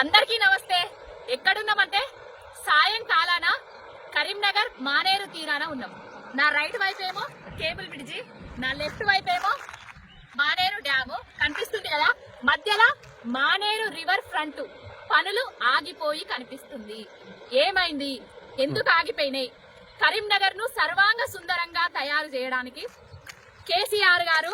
అందరికీ నమస్తే. ఎక్కడున్నామంటే సాయంకాలాన కరీంనగర్ మానేరు తీరాన ఉన్నాం. నా రైట్ వైపు ఏమో కేబుల్ బ్రిడ్జి నా లెఫ్ట్ వైపు ఏమో మానేరు డ్యాము. కనిపిస్తుంది కదా? మధ్యలో మానేరు రివర్ ఫ్రంట్. పనులు ఆగిపోయి కనిపిస్తుంది. ఏమైంది? ఎందుకు ఆగిపోయినాయి? కరీంనగర్ను సర్వాంగ సుందరంగా తయారు చేయడానికి కేసీఆర్ గారు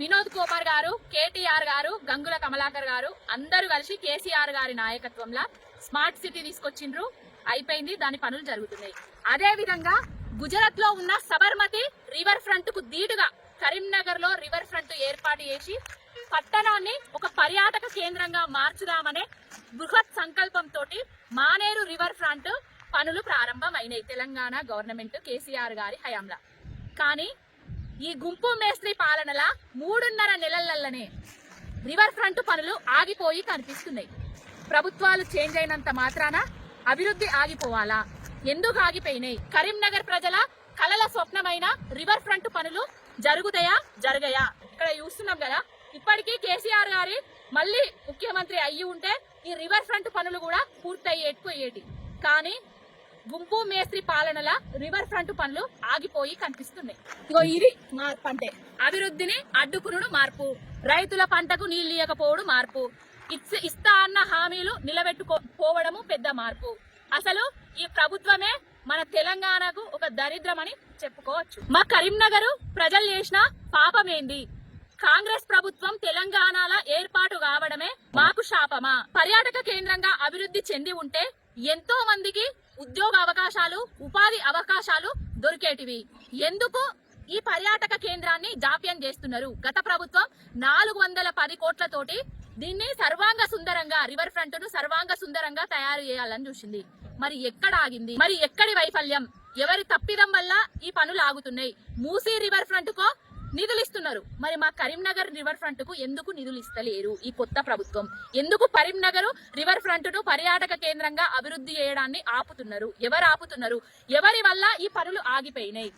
వినోద్ కుమార్ గారు కేటీఆర్ గారు గంగుల కమలాకర్ గారు అందరూ కలిసి కేసీఆర్ గారి నాయకత్వంలో స్మార్ట్ సిటీ తీసుకొచ్చిండ్రు. అయిపోయింది దాని పనులు జరుగుతున్నాయి. అదే విధంగా గుజరాత్లో ఉన్న సబర్మతి రివర్ ఫ్రంట్కు దీటుగా కరీంనగర్లో రివర్ ఫ్రంట్ ఏర్పాటు చేసి పట్టణాన్ని ఒక పర్యాటక కేంద్రంగా మార్చుదామనే బృహత్ సంకల్పంతో మానేరు రివర్ ఫ్రంట్ పనులు ప్రారంభమైనాయి. తెలంగాణ గవర్నమెంట్ కేసీఆర్ గారి హయాంలో. కానీ ఈ గుంపు మేస్త్రి పాలనల మూడున్నర నెలలల్లనే రివర్ ఫ్రంట్ పనులు ఆగిపోయి కనిపిస్తున్నాయి. ప్రభుత్వాలు చేంజ్ అయినంత మాత్రాన అభివృద్ధి ఆగిపోవాలా? ఎందుకు ఆగిపోయినాయి? కరీంనగర్ ప్రజల కలల స్వప్నమైన రివర్ ఫ్రంట్ పనులు జరుగుతాయా? జరగయా? ఇక్కడ చూస్తున్నాం కదా ఇప్పటికీ కేసీఆర్ గారి మళ్ళీ ముఖ్యమంత్రి అయ్యి ఉంటే ఈ రివర్ ఫ్రంట్ పనులు కూడా పూర్తయ్యేటిపోయేటి కానీ గుంపు మేస్త్రి పాలనల రివర్ ఫ్రంట్ పనులు ఆగిపోయి కనిపిస్తున్నాయి. ఇగో ఇది మార్పు అంటే అభివృద్ధిని అడ్డుకునుడు మార్పు. రైతుల పంటకు నీళ్ళు ఇవ్వకపోవడం మార్పు. ఇస్తా అన్న హామీలు నిలబెట్టుకోవడము పెద్ద మార్పు. అసలు ఈ ప్రభుత్వమే మన తెలంగాణకు ఒక దరిద్రమని చెప్పుకోవచ్చు. మా కరీంనగర్ ప్రజలు చేసిన పాపమేంది? కాంగ్రెస్ ప్రభుత్వం తెలంగాణల ఏర్పాటు కావడమే మాకు శాపమా? పర్యాటక కేంద్రంగా అభివృద్ధి చెంది ఉంటే ఎంతో మందికి ఉద్యోగ అవకాశాలు ఉపాధి అవకాశాలు దొరికేటివి. ఎందుకు ఈ పర్యాటక కేంద్రాన్ని జాప్యం చేస్తున్నారు? గత ప్రభుత్వం నాలుగు వందల పది కోట్లతోటి దీన్ని సర్వాంగ సుందరంగా రివర్ ఫ్రంట్ను సర్వాంగ సుందరంగా తయారు చేయాలని చూసింది. మరి ఎక్కడ ఆగింది? మరి ఎక్కడి వైఫల్యం? ఎవరి తప్పిదం వల్ల ఈ పనులు ఆగుతున్నాయి? మూసీ రివర్ ఫ్రంట్ కో నిధులు ఇస్తున్నారు మరి మా కరీంనగర్ రివర్ ఫ్రంట్కు ఎందుకు నిధులు ఇస్తలేరు ఈ కొత్త ప్రభుత్వం? ఎందుకు కరీంనగర్ రివర్ ఫ్రంట్ను పర్యాటక కేంద్రంగా అభివృద్ధి చేయడాన్ని ఆపుతున్నారు? ఎవరు ఆపుతున్నారు? ఎవరి వల్ల ఈ పనులు ఆగిపోయినాయి?